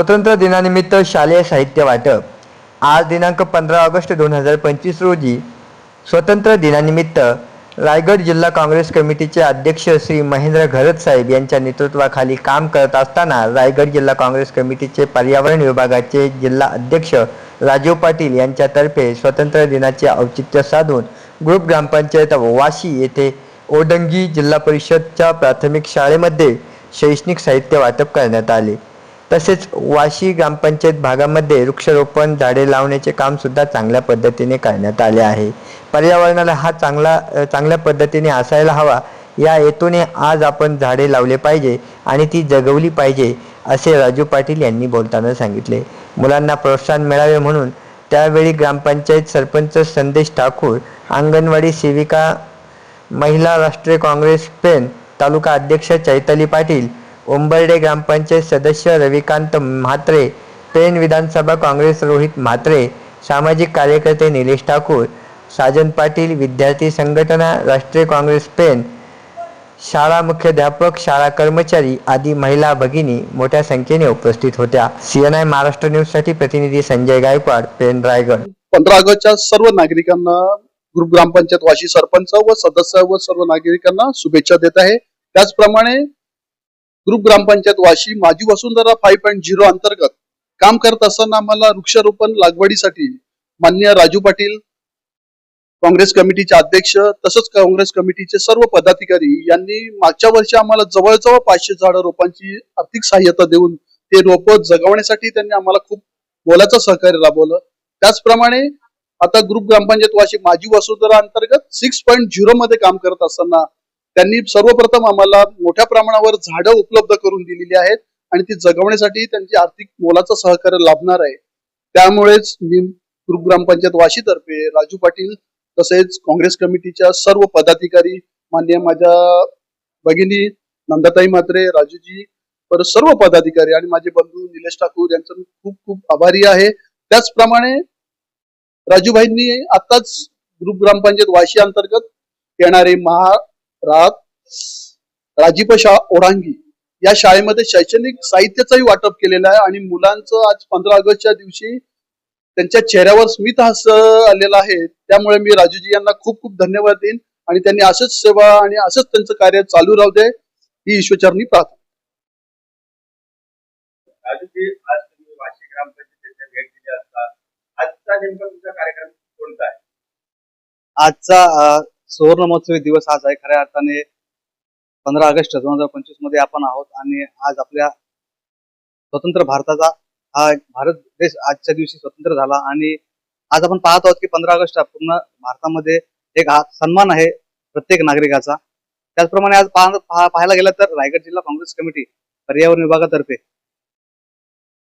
स्वतंत्र दिनानिमित्त शालेय साहित्य वाटप. आज दिनांक पंधरा ऑगस्ट दोन हजार पंचवीस रोजी स्वतंत्र दिनानिमित्त रायगड जिल्हा काँग्रेस कमिटीचे अध्यक्ष श्री महेंद्र घरत साहेब यांच्या नेतृत्वाखाली काम करत असताना रायगड जिल्हा काँग्रेस कमिटीचे पर्यावरण विभागाचे जिल्हा अध्यक्ष राजीव पाटील यांच्यातर्फे स्वतंत्र दिनाचे औचित्य साधून ग्रुप ग्रामपंचायत वाशी येथे ओडंगी जिल्हा परिषदच्या प्राथमिक शाळेमध्ये शैक्षणिक साहित्य वाटप करण्यात आले. तसेच वाशी ग्रामपंचायत भागामध्ये वृक्षारोपण झाडे लावण्याचे काम सुद्धा चांगल्या पद्धतीने करण्यात आले आहे. पर्यावरणाला हा चांगला चांगल्या पद्धतीने असायला हवा. या हेतूने आज आपण झाडे लावले पाहिजे आणि ती जगवली पाहिजे असे राजू पाटील यांनी बोलताना सांगितले. मुलांना प्रोत्साहन मिळावे म्हणून त्यावेळी ग्रामपंचायत सरपंच संदेश ठाकूर अंगणवाडी सेविका महिला राष्ट्रीय काँग्रेस पेन तालुका अध्यक्ष चैताली पाटील उंबर्डे ग्रामपंचायत सदस्य रविकांत म्हात्रे पेन विधानसभा काँग्रेस रोहित म्हात्रे सामाजिक कार्यकर्ते निलेश ठाकूर साजन पाटील विद्यार्थी संघटना राष्ट्रीय काँग्रेस पेन शाळा मुख्याध्यापक शाळा कर्मचारी आदी महिला भगिनी मोठ्या संख्येने उपस्थित होत्या. सीएनआय महाराष्ट्र न्यूजसाठी प्रतिनिधी संजय गायकवाड पेन रायगड. पंधरा ऑगस्टच्या सर्व नागरिकांना ग्रुप ग्रामपंचायत वाशी सरपंच व सदस्य व सर्व नागरिकांना शुभेच्छा देत आहे. त्याचप्रमाणे ग्रुप ग्रामपंचायत वाशी माझी वसुंधरा फाईव्ह पॉईंट झिरो अंतर्गत काम करत असताना आम्हाला वृक्षारोपण लागवडीसाठी मान्य राजू पाटील काँग्रेस कमिटीचे अध्यक्ष तसंच काँग्रेस कमिटीचे सर्व पदाधिकारी यांनी मागच्या वर्षी आम्हाला जवळजवळ पाचशे झाडं रोपांची आर्थिक सहाय्यता देऊन ते रोप जगवण्यासाठी त्यांनी आम्हाला खूप मोलाचं सहकार्य राबवलं. त्याचप्रमाणे आता ग्रुप ग्रामपंचायत वाशी माझी वसुंधरा अंतर्गत सिक्स पॉईंट झिरो मध्ये काम करत असताना त्यांनी सर्वप्रथम आम्हाला मोठ्या प्रमाणावर झाडं उपलब्ध करून दिलेली आहेत आणि ती जगवण्यासाठी त्यांची आर्थिक मोलाचं सहकार्य लाभणार आहे. त्यामुळेच मी ग्रुप ग्रामपंचायत वाशी तर्फे राजू पाटील तसेच काँग्रेस कमिटीच्या सर्व पदाधिकारी मान्य माझ्या भगिनी नंदाताई मात्रे राजूजी परत सर्व पदाधिकारी आणि माझे बंधू निलेश ठाकूर यांचं मी खूप खूप आभारी आहे. त्याचप्रमाणे राजूभाईंनी आताच ग्रुप ग्रामपंचायत वाशी अंतर्गत येणारे महा राजीप शा ओढांगी या शाळेमध्ये शैक्षणिक साहित्याचंही वाटप केलेलं आहे आणि मुलांचं आज पंधरा ऑगस्टच्या दिवशी त्यांच्या चेहऱ्यावर स्मित हास्य आलेलं आहे. त्यामुळे मी राजूजी यांना खूप खूप धन्यवाद देईन आणि त्यांनी असंच सेवा आणि असंच त्यांचं कार्य चालू राहू दे ही ईश्वरचरणी प्रार्थना. राजूजी आज तुम्ही वाशी ग्रामपंचायतीच्या भेट दिली असता. आजचा नेमका तुमचा कार्यक्रम कोणता आहे? आजचा सुवर्ण महोत्सवी दिवस आज आहे. खऱ्या अर्थाने पंधरा ऑगस्ट दोन हजार पंचवीसमध्ये आपण आहोत आणि आज आपल्या स्वतंत्र भारताचा हा भारत देश आजच्या दिवशी स्वतंत्र झाला आणि आज आपण पाहत आहोत की पंधरा ऑगस्ट पूर्ण भारतामध्ये एक सन्मान आहे प्रत्येक नागरिकाचा. त्याचप्रमाणे आज पाहायला गेलं तर रायगड जिल्हा काँग्रेस कमिटी पर्यावरण विभागातर्फे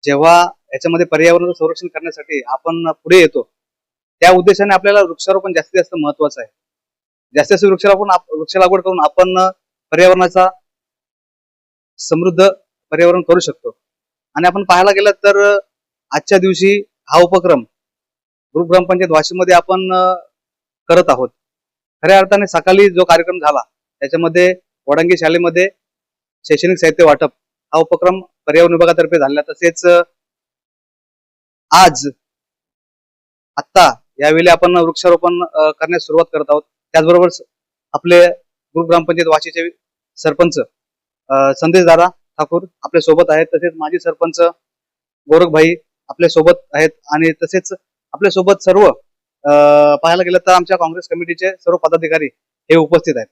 जेव्हा याच्यामध्ये पर्यावरणाचं संरक्षण करण्यासाठी आपण पुढे येतो त्या उद्देशाने आपल्याला वृक्षारोपण जास्तीत जास्त महत्वाचं आहे. जास्तीत जास्त वृक्षारोपण वृक्ष लागवड करून आपण पर्यावरणाचा समृद्ध पर्यावरण करू शकतो. आणि आपण पाहायला गेलं तर आजच्या दिवशी हा उपक्रम ग्रुप ग्रामपंचायत वाशिममध्ये आपण करत आहोत. खऱ्या अर्थाने सकाळी जो कार्यक्रम झाला त्याच्यामध्ये वडांगी शाळेमध्ये शैक्षणिक साहित्य वाटप हा उपक्रम पर्यावरण विभागातर्फे झाला तसेच आज आत्ता यावेळी आपण वृक्षारोपण करण्यास सुरुवात करत आहोत. त्याचबरोबर आपले ग्रुप ग्रामपंचायत वाशीचे सरपंच संदेश दादा ठाकूर आपल्यासोबत आहेत. तसेच माजी सरपंच गोरखभाई आपल्यासोबत आहेत. आणि तसेच आपल्यासोबत सर्व पाहायला गेलं तर आमच्या काँग्रेस कमिटीचे सर्व पदाधिकारी हे उपस्थित आहेत.